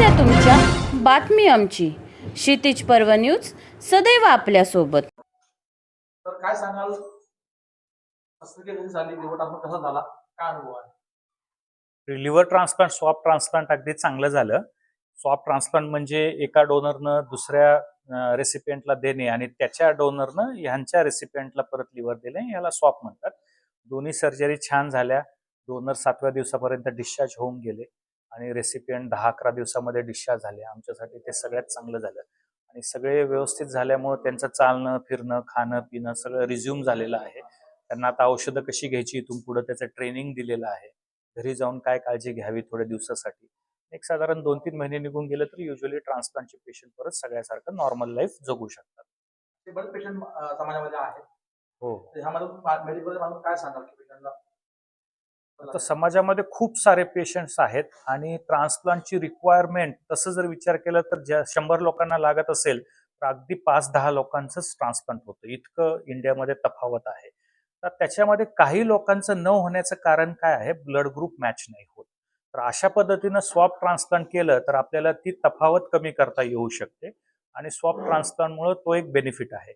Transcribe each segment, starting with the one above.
समस्या तुमच्या. बातमी आमची. क्षितिज पर्व न्यूज सदैव आपल्यासोबत. तर काय सांगाल? झाली? काय अनुभव आहे? लिव्हर ट्रान्सप्लांट स्वॉप ट्रान्सप्लांट अगदी चांगलं झालं. स्वॉप ट्रान्सप्लांट म्हणजे एका डोनरनं दुसऱ्या रेसिपियंटला देणे आणि त्याच्या डोनरनं ह्यांच्या रेसिपियंटला परत लिव्हर दिले याला स्वॉप म्हणतात. दोन्ही सर्जरी छान झाल्या. डोनर सातव्या दिवसापर्यंत डिस्चार्ज होऊन गेले. आणि रेसिपियंट दहा अकरा दिवसामध्ये डिस्चार्ज झाले. आमच्यासाठी ते सगळ्यात चांगलं झालं. आणि सगळे व्यवस्थित झाल्यामुळं त्यांचं चालणं फिरणं खाणं पिणं सगळं रिझ्यूम झालेलं आहे. त्यांना आता औषधं कशी घ्यायची इथून पुढं त्याचं ट्रेनिंग दिलेलं आहे. घरी जाऊन काय काळजी घ्यावी थोड्या दिवसासाठी? एक साधारण दोन तीन महिने निघून गेलं तर युजली ट्रान्सप्लांटचे पेशंट परत सगळ्यासारखं नॉर्मल लाईफ जगू शकतात. ते बरेच पेशंट समाजामध्ये आहेत. हो. ह्यामध्ये काय सांगाल की पेशंटला तर समाजामध्ये खूप सारे पेशंट्स आहेत आणि ट्रान्सप्लांटची रिक्वायरमेंट तसं जर विचार केला तर ज्या शंभर लोकांना लागत असेल तर अगदी पाच दहा लोकांचंच ट्रान्सप्लांट होतं. इतकं इंडियामध्ये तफावत आहे. तर त्याच्यामध्ये काही लोकांचं न होण्याचं कारण काय आहे? ब्लड ग्रुप मॅच नाही होत. तर अशा पद्धतीनं स्वॉप ट्रान्सप्लांट केलं तर आपल्याला ती तफावत कमी करता येऊ शकते आणि स्वॉप ट्रान्सप्लांटमुळे तो एक बेनिफिट आहे.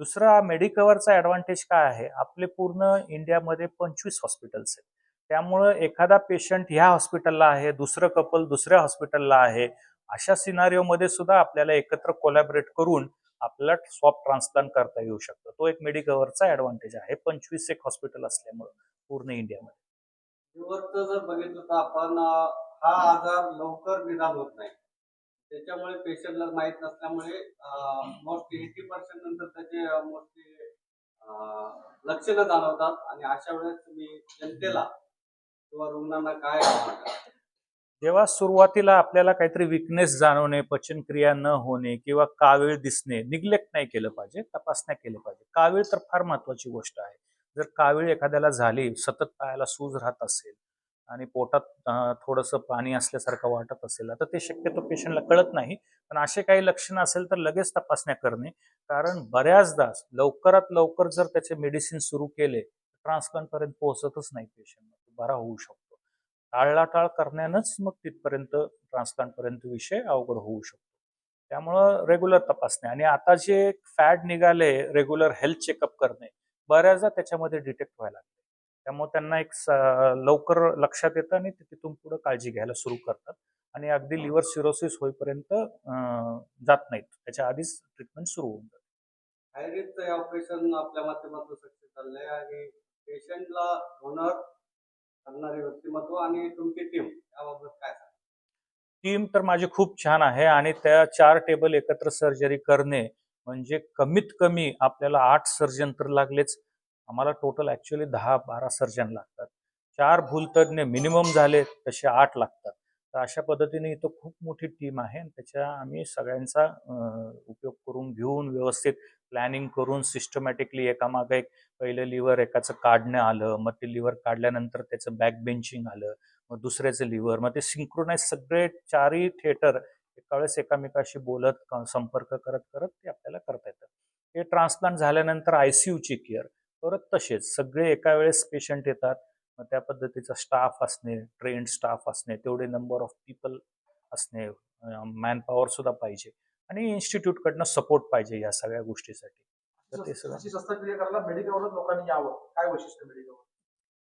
दुसरा मेडिकवरचा ॲडव्हान्टेज काय आहे? आपले पूर्ण इंडियामध्ये पंचवीस हॉस्पिटल्स आहेत. त्यामुळं एखादा पेशंट ह्या हॉस्पिटलला आहे दुसरं कपल दुसऱ्या हॉस्पिटलला आहे अशा सिनारिओमध्ये सुद्धा आपल्याला एकत्र कोलॅबरेट करून आपल्याला स्वॉप ट्रान्सप्लांट करता येऊ शकतो. तो एक मेडिकवरचा ऍडव्हान्टेज आहे. पंचवीस एक हॉस्पिटल असल्यामुळं पूर्ण इंडियामध्ये. जर बघितलं तर आपण हा आजार लवकर निदान होत नाही. त्याच्यामुळे पेशंटला माहीत नसल्यामुळे मोस्टली एटी पर्सेंट नंतर त्याचे मोस्टली लक्षणं जाणवतात. आणि अशा वेळेस तुम्ही जनतेला किंवा रुग्णांना काय जेव्हा सुरुवातीला आपल्याला काहीतरी विकनेस जाणवणे पचनक्रिया न होणे किंवा कावीळ दिसणे निग्लेक्ट नाही केलं पाहिजे तपासण्या केल्या पाहिजे. कावीळ तर फार महत्वाची गोष्ट आहे. जर कावीळ एखाद्याला झाली सतत पायाला सूज राहत असेल आणि पोटात थोडंसं पाणी असल्यासारखं वाटत असेल तर ते शक्यतो पेशंटला कळत नाही. पण असे काही लक्षणं असेल तर लगेच तपासण्या करणे. कारण बऱ्याचदा लवकरात लवकर जर त्याचे मेडिसिन सुरू केले ट्रान्सप्लांट पर्यंत पोहोचतच नाही पेशंट बरा होऊ शकतो. टाळलाटाळ करण्यानंच मग तिथपर्यंत ट्रान्सप्लांटपर्यंत विषय अवघड होऊ शकतो. त्यामुळं रेग्युलर तपासणे आणि आता जे फॅड निघाले रेग्युलर हेल्थ चेकअप करणे बऱ्याचदा त्याच्यामध्ये डिटेक्ट व्हायला लागले. त्यामुळे त्यांना एक लवकर लक्षात येतं आणि ते तिथून पुढे काळजी घ्यायला सुरू करतात. आणि अगदी लिव्हर सिरोसिस होईपर्यंत जात नाहीत. त्याच्या आधीच ट्रीटमेंट सुरू होऊन जाते. ऑपरेशन आपल्या माध्यमातून सक्सेस झालंय आणि पेशंटला होणार करणारे व्यक्तिमत्व आणि तुमची टीम याबाबत काय टीम तर माझी खूप छान आहे आणि त्या चार टेबल एकत्र सर्जरी करणे म्हणजे कमीत कमी आपल्याला आठ सर्जन तर लागलेच. आम्हाला टोटल ॲक्च्युली दहा बारा सर्जन लागतात. चार भूलतज्ञ मिनिमम झाले तसे आठ लागतात. तर अशा पद्धतीने इथं खूप मोठी टीम आहे आणि त्याच्या आम्ही सगळ्यांचा उपयोग करून घेऊन व्यवस्थित प्लॅनिंग करून सिस्टमॅटिकली एकामागे एक पहिलं लिव्हर एकाचं काढणं आलं मग ते लिव्हर काढल्यानंतर त्याचं बॅक बेंचिंग आलं मग दुसऱ्याचं लिव्हर मग ते सिंक्रोनाइज सगळे चारही थिएटर एका वेळेस एकामेकाशी बोलत क- संपर्क करत करत ते आपल्याला करता येतं. हे ट्रान्सप्लांट झाल्यानंतर आय सी यूची केअर परत तसेच सगळे एका वेळेस पेशंट येतात मग त्या पद्धतीचा स्टाफ असणे ट्रेंड स्टाफ असणे तेवढे नंबर ऑफ पीपल असणे मॅन सुद्धा पाहिजे. आणि इन्स्टिट्यूटकडनं सपोर्ट पाहिजे या सगळ्या गोष्टीसाठी. तर ते सगळं. अशी शस्त्रक्रिया करायला मेडिकलवरच लोकांनी यावं. काय वैशिष्ट्य मेडिकल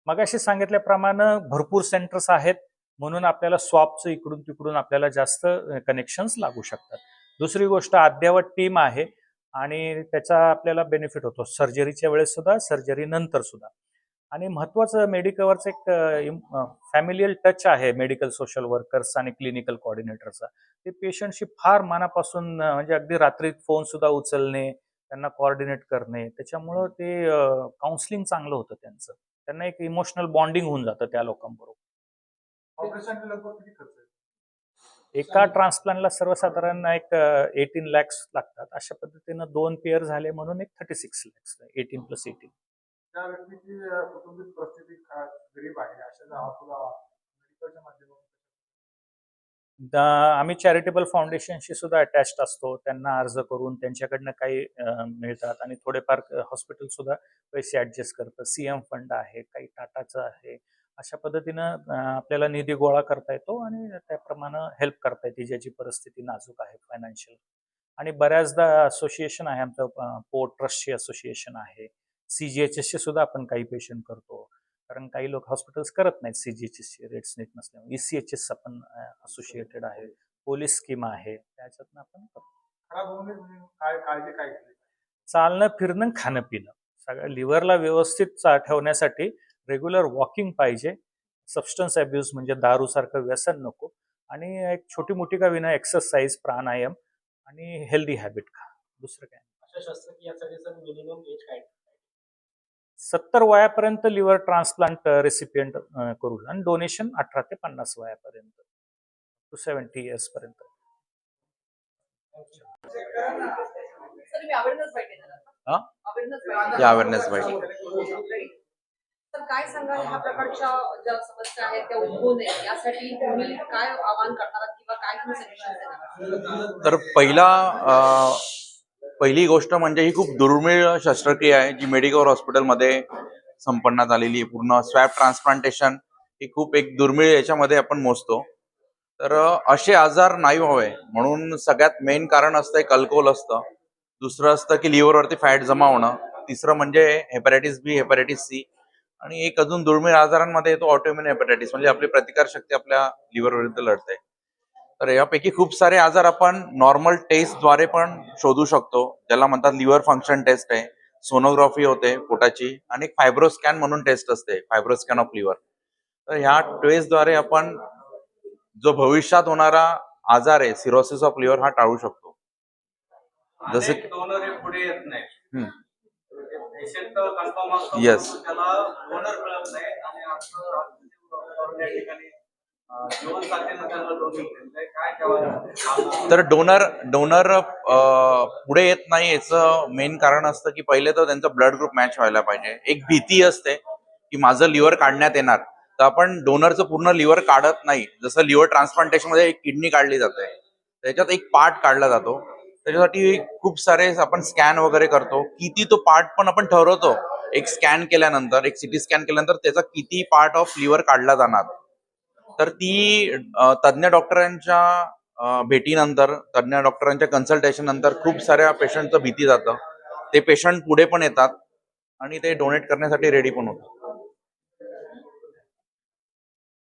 मगाशी सांगितल्याप्रमाणे भरपूर सेंटर्स आहेत म्हणून आपल्याला स्वॉपचं इकडून तिकडून आपल्याला जास्त कनेक्शन्स लागू शकतात. दुसरी गोष्ट अद्ययावत टीम आहे आणि त्याचा आपल्याला बेनिफिट होतो. सर्जरीच्या वेळेस सुद्धा सर्जरी नंतर सुद्धा. आणि महत्वाचं मेडिकवरचं एक फॅमिलियल टच आहे मेडिकल सोशल वर्कर्स आणि क्लिनिकल कोऑर्डिनेटरचा ते पेशंटशी फार मनापासून म्हणजे अगदी रात्री फोन सुद्धा उचलणे त्यांना कोऑर्डिनेट करणे त्याच्यामुळं ते काउन्सिलिंग चांगलं होतं त्यांचं. त्यांना एक इमोशनल बॉन्डिंग होऊन जातं त्या लोकांबरोबर. ऑपरेशन एका ट्रान्सप्लांटला सर्वसाधारण एक एटीन लॅक्स लागतात. अशा पद्धतीनं दोन पेअर झाले म्हणून एक thirty six lakhs eighteen plus eighteen. त्या व्यक्तीची कुटुंबिक परिस्थिती गरीब आहे. अशा जावा मेडिकलच्या माध्यमातून आम्ही चॅरिटेबल फाउंडेशनशी सुद्धा अटॅच्ड असतो. त्यांना अर्ज करून त्यांच्याकडनं काही मिळतात आणि थोडेफार हॉस्पिटल सुद्धा पैसे ऍडजस्ट करतं सीएम फंड आहे काही टाटाचं आहे. अशा पद्धतीनं आपल्याला निधी गोळा करता येतो आणि त्याप्रमाणे हेल्प करता येते ज्याची परिस्थिती नाजूक आहे फायनान्शियल आणि बऱ्याचदा असोसिएशन आहे आमचं पोर्ट ट्रस्टची असोसिएशन आहे. सी जी एच एसचे सुद्धा आपण काही पेशंट करतो. कारण काही लोक हॉस्पिटल्स करत नाहीत सी जी एच एसचे रेट्स नीट नसल्यामुळे. ई सी एच एस आपण असोसिएटेड आहे. पोलीस स्कीम आहे. त्याच्यातनं आपण करतो. चालणं फिरणं खाणं पिणं. सगळ्या लिव्हरला व्यवस्थित चा ठेवण्यासाठी रेग्युलर वॉकिंग पाहिजे. सबस्टन्स अब्यूज म्हणजे दारूसारखं व्यसन नको. आणि एक छोटी मोठी का विना एक्सरसाइज प्राणायाम आणि हेल्दी हॅबिट खा. दुसरं काय अशा शस्त्रक्रियासाठी सर मिनिमम एज काय सत्तर वयापर्यंत लिव्हर ट्रान्सप्लांट रेसिपियंट करू आणि डोनेशन अठरा ते पन्नास वयापर्यंत. टू सेव्हन्टी इयर्स पर्यंत. सर मी अवेअरनेस काय सांगाल? ह्या प्रकारच्या ज्या समस्या आहेत त्या उद्भवू नये यासाठी तुम्ही काय आवाहन करणार आहात किंवा काय तुम्ही सजेशन देणार तर पहिला पहिली गोष्ट म्हणजे ही खूप दुर्मिळ शस्त्रक्रिया आहे जी मेडिकल हॉस्पिटलमध्ये संपन्नात आलेली आहे. पूर्ण स्वॅब ट्रान्सप्लांटेशन ही खूप एक दुर्मिळ याच्यामध्ये आपण मोजतो. तर असे आजार नाही व्हावे. म्हणून सगळ्यात मेन कारण असतं एक अल्कोहोल असतं. दुसरं असतं की लिव्हरवरती फॅट जमा होणं. तिसरं म्हणजे हेपॅटायटिस बी हेपॅटायटिस सी. आणि एक अजून दुर्मिळ आजारांमध्ये येतो ऑटोइम्युन हेपॅटायटिस म्हणजे आपली प्रतिकारशक्ती आपल्या लिव्हर लढते. तर यापैकी खूप सारे आजार आपण नॉर्मल टेस्टद्वारे पण शोधू शकतो. ज्याला म्हणतात लिव्हर फंक्शन टेस्ट आहे. सोनोग्राफी होते पोटाची आणि फायब्रोस्कॅन म्हणून टेस्ट असते. फायब्रोस्कॅन ऑफ लिव्हर तर ह्या टेस्टद्वारे आपण जो भविष्यात होणारा आजार आहे सिरोसिस ऑफ लिव्हर हा टाळू शकतो. जसं पुढे येत नाही. हम्म. पेशंट कन्फर्म असतो Yes. परंतु त्याला डोनर मिळत नाही. आणि असं या ठिकाणी तर डोनर डोनर पुढे येत नाही याचं मेन कारण असतं की पहिले तर त्यांचा ब्लड ग्रुप मॅच व्हायला पाहिजे. एक भीती असते की माझं लिव्हर काढण्यात येणार. तर आपण डोनरचं पूर्ण लिव्हर काढत नाही. जसं लिव्हर ट्रान्सप्लांटेशनमध्ये एक किडनी काढली जाते. त्याच्यात एक पार्ट काढला जातो. त्याच्यासाठी खूप सारे आपण स्कॅन वगैरे करतो. किती तो पार्ट पण आपण ठरवतो. एक स्कॅन केल्यानंतर एक सिटी स्कॅन केल्यानंतर त्याचा किती पार्ट ऑफ लिव्हर काढला जाणार. तर ती तज्ज्ञ डॉक्टरांच्या भेटीनंतर तज्ज्ञ डॉक्टरांच्या कन्सल्टेशन नंतर खूप साऱ्या पेशंटचं भीती जातं. ते पेशंट पुढे पण येतात आणि ते डोनेट करण्यासाठी रेडी पण होतात.